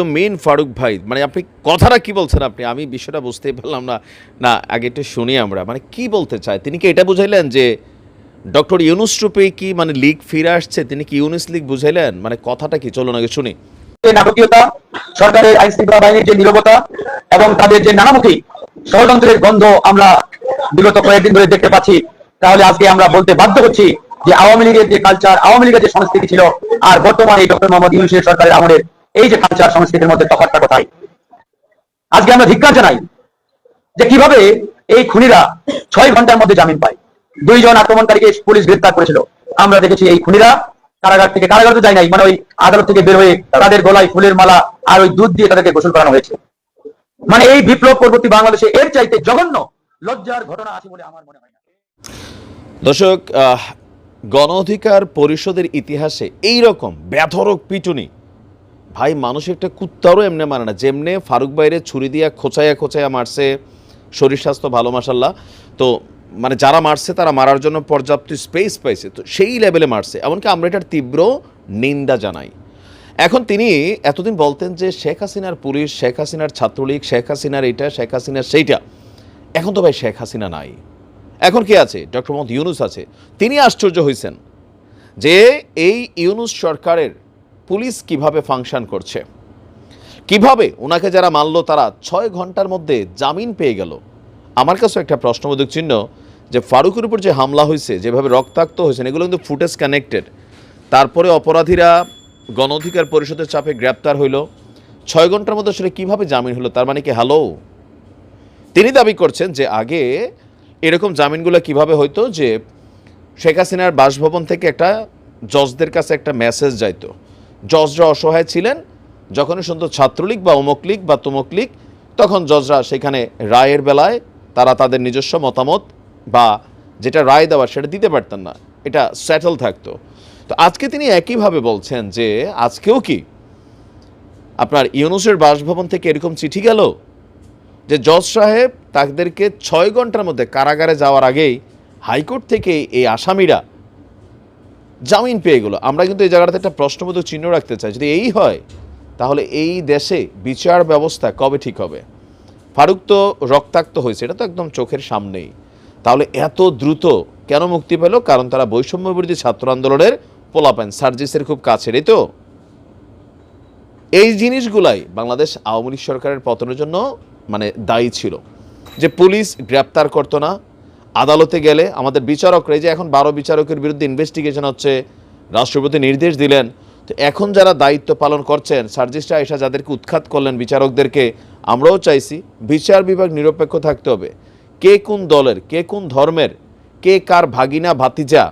তো মেন ফারুক ভাই মানে আপনি কথাটা কি বলছেন আপনি? আমি বিষয়টা বুঝতেই পারলাম না। না, আগে একটু শুনি আমরা। মানে কি বলতে চায়? তিনি কি এটা বুঝাইলেন যে ডক্টর ইউনুস রূপে কি মানে লিগ ফিরে আসছে? তিনি কি ইউনুস লিগ বুঝাইলেন? মানে কথাটা কি? চলুন আগে শুনি। নাটকীয়তা, সরকারের আইন শৃঙ্খলা বাহিনীর যে নিরবতা এবং তাদের যে নানামুখী ষড়যন্ত্রের গন্ধ আমরা বিগত কয়েকদিন ধরে দেখতে পাচ্ছি, তাহলে আজকে আমরা বলতে বাধ্য হচ্ছি যে আওয়ামী লীগের যে কালচার আওয়ামী লীগের যে সংস্কৃতি ছিল, আর বর্তমানে ডক্টর মোহাম্মদ ইউনুসের সরকারের আমলের এই যে কালচার সংস্কৃতির মধ্যে তফাৎটা কোথায়? আজকে আমরা ধিক্কার জানাই যে কীভাবে এই খুনিরা ছয় ঘণ্টার মধ্যে জামিন পায়। দুইজন আক্রমণকারীকে পুলিশ গ্রেপ্তার করেছিল। আমরা দেখেছি এই খুনিরা কারাগার থেকে, কারাগার তো যায় নাই মানে ওই আদালত থেকে বের হয়ে তাদের গলায় ফুলের মালা আর ওই দুধ দিয়ে তাদেরকে গোসল করানো হয়েছে। মানে এই বিপ্লব পরবর্তী বাংলাদেশে এর চাইতে জঘন্য লজ্জার ঘটনা আছে বলে আমার মনে হয় দর্শক গণ অধিকার পরিষদের ইতিহাসে এই রকম ব্যাথরক পিটুনি ভাই মানুষ একটা কুত্তারও এমনি মানে না। যেমনে ফারুক বাইরে ছুরি দিয়া খোঁচাইয়া খোঁচাইয়া মারছে শরীর স্বাস্থ্য ভালো মাসাল্লাহ তো মানে যারা মারছে তারা মারার জন্য পর্যাপ্ত স্পেস পাইছে। তো সেই লেভেলে মারছে। এমনকি আমরা এটার তীব্র নিন্দা জানাই। এখন তিনি এতদিন বলতেন যে, শেখ হাসিনার পুলিশ, শেখ হাসিনার ছাত্রলীগ, শেখ হাসিনার এইটা শেখ হাসিনার সেইটা। এখন তো ভাই শেখ হাসিনা নাই। এখন কে আছে? ডক্টর মোহাম্মদ ইউনুস আছে। তিনি আশ্চর্য হয়েছেন যে, এই ইউনুস সরকারের পুলিশ কীভাবে ফাংশন করছে? কীভাবে ওনাকে যারা মারলো তারা ছয় ঘণ্টার মধ্যে জামিন পেয়ে গেল? আমার কাছে একটা প্রশ্নবোধক চিহ্ন যে ফারুকের উপর যে হামলা হয়েছে, যেভাবে রক্তাক্ত হয়েছে, এগুলো কিন্তু ফুটেজ কানেক্টেড। তারপরে অপরাধীরা গণ অধিকার পরিষদের চাপে গ্রেপ্তার হইল। ছয় ঘণ্টার মধ্যে আসলে কীভাবে জামিন হলো, তার মানে কি হ্যালো? তিনি দাবি করছেন যে আগে এরকম জামিনগুলো কীভাবে হইতো যে শেখ হাসিনার বাসভবন থেকে একটা জজদের কাছে একটা মেসেজ যাইতো। জজরা অসহায় ছিলেন। যখনই শুনতো ছাত্রলীগ বা অমুক লীগ বা তমুক লীগ, তখন জজরা সেখানে রায়ের বেলায় তারা তাদের নিজস্ব মতামত বা যেটা রায় দেওয়া সেটা দিতে পারতেন না। এটা সেটেল থাকতো। তো আজকে তিনি একইভাবে বলছেন যে, আজকেও কি আপনার ইউনুসের বাসভবন থেকে এরকম চিঠি গেল যে, জজ সাহেব তাদেরকে ছয় ঘণ্টার মধ্যে কারাগারে যাওয়ার আগেই হাইকোর্ট থেকে এই আসামিরা জামিন পেয়ে গেলো। আমরা কিন্তু এই জায়গাটাতে একটা প্রশ্নবোধক চিহ্ন রাখতে চাই। যদি এই হয়, তাহলে এই দেশে বিচার ব্যবস্থা কবে ঠিক হবে? ফারুক তো রক্তাক্ত হয়েছে, এটা তো একদম চোখের সামনেই। তাহলে এত দ্রুত কেন মুক্তি পেল? কারণ তারা বৈষম্য বিরোধী ছাত্র আন্দোলনের পোলাপেন, সার্জিসের খুব কাছেরই তো। এই জিনিসগুলাই বাংলাদেশ আওয়ামী লীগ সরকারের পতনের জন্য মানে দায়ী ছিল। যে পুলিশ গ্রেপ্তার করতো না আদালতে গেলে আমাদের বিচারকরা যে এখন বারো বিচারকের বিরুদ্ধে ইনভেস্টিগেশন হচ্ছে, রাষ্ট্রপতি নির্দেশ দিলেন। তো এখন যারা দায়িত্ব পালন করছেন সার্জিস্টরা এসা যাদেরকে উৎখাত করলেন বিচারকদেরকে, আমরাও চাইছি বিচার বিভাগ নিরপেক্ষ থাকতে হবে। কে কোন দলের, কে কোন ধর্মের, কে কার ভাগিনা, ভাতিজা,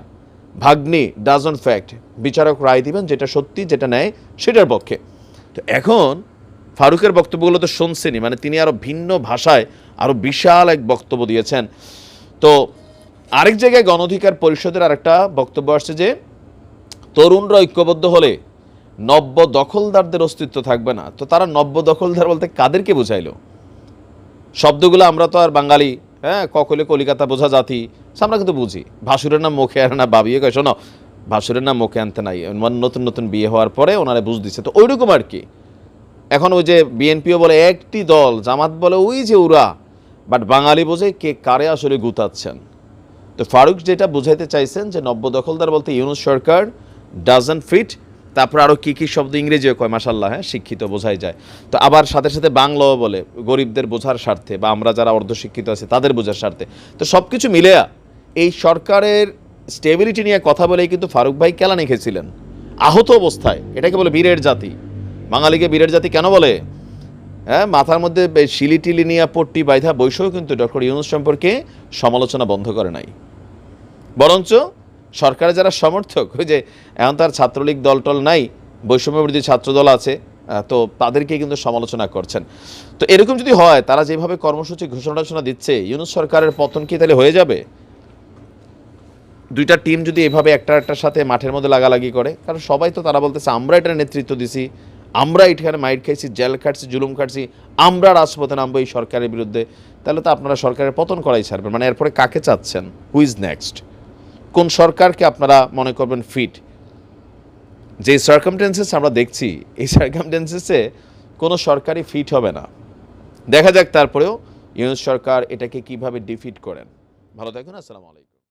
ভাগ্নি ডাজন ফ্যাক্ট বিচারক রায় দিবেন যেটা সত্যি, যেটা নেয় সেটার পক্ষে। তো এখন ফারুকের বক্তব্যগুলো তো শুনছেনই মানে তিনি আরও ভিন্ন ভাষায় আরও বিশাল এক বক্তব্য দিয়েছেন। তো আরেক জায়গায় গণঅধিকার পরিষদের আরেকটা বক্তব্য আসছে যে, তরুণরা ঐক্যবদ্ধ হলে নব্য দখলদারদের অস্তিত্ব থাকবে না। তো তারা নব্য দখলদার বলতে কাদেরকে বুঝাইলো? শব্দগুলো আমরা তো আর বাঙালি হ্যাঁ ককলে কলিকাতা বোঝা জাতি আমরা কিন্তু বুঝি। ভাসুরের নাম মুখে আর না বাবিয়ে কয়, শোনো, ভাসুরের নাম মুখে আনতে নাই। নতুন নতুন বিয়ে হওয়ার পরে ওনারা বুঝ দিচ্ছে তো ওইরকম আর কি। এখন ওই যে বিএনপিও বলে একটি দল, জামাত বলে ওই যে ওরা বাট বাঙালি বোঝে কে কারে আসলে গুতাচ্ছেন। তো ফারুক যেটা বুঝাইতে চাইছেন যে নব্য দখলদার বলতে ইউনুস সরকার ডাজন ফিট তারপর আরও কী কী শব্দ ইংরেজিও কয় মাসাল্লাহ হ্যাঁ শিক্ষিত বোঝাই যায়। তো আবার সাথে সাথে বাংলাও বলে, গরিবদের বোঝার স্বার্থে বা আমরা যারা অর্ধশিক্ষিত আছে তাদের বোঝার স্বার্থে। তো সব কিছু মিলেয়া এই সরকারের স্টেবিলিটি নিয়ে কথা বলেই কিন্তু ফারুক ভাই কেলানি খেয়েছিলেন আহত অবস্থায়, এটাকে বলে বীরের জাতি। বাঙালিকে বীরের জাতি কেন বলে? হ্যাঁ মাথার মধ্যে বে- শিলি টিলি নিয়ে পট্টি বাইধা বৈশও কিন্তু ডক্টর ইউনুস সম্পর্কে সমালোচনা বন্ধ করে নাই। বরঞ্চ সরকারের যারা সমর্থক, ওই যে এখন তার ছাত্রলীগ দল টল নাই বৈষম্যবিরোধী ছাত্রদল আছে তো তাদেরকে কিন্তু সমালোচনা করছেন। তো এরকম যদি হয়, তারা যেভাবে কর্মসূচি ঘোষণা টোষণা দিচ্ছে, ইউনুস সরকারের পতন কি তাহলে হয়ে যাবে? দুইটা টিম যদি এভাবে একটা একটার সাথে মাঠের মধ্যে লাগালাগি করে, কারণ সবাই তো তারা বলতেছে, আমরা এটার নেতৃত্ব দিছি আমরা এখানে মাইট খাইছি, জেল খাটছি, জুলুম খাটছি, আমরা রাজপথে নামবো এই সরকারের বিরুদ্ধে। তাহলে তো আপনারা সরকারের পতন করাই ছাড়বেন। মানে এরপরে কাকে চাচ্ছেন? হু ইজ নেক্সট কোন সরকারকে আপনারা মনে করবেন ফিট যে সার্কামটেন্সেস আমরা দেখছি, এই সার্কামটেন্সেসে কোনো সরকারই ফিট হবে না। দেখা যাক তারপরেও ইউনুস সরকার এটাকে কীভাবে ডিফিট করেন। ভালো থাকুন আসসালামু আলাইকুম।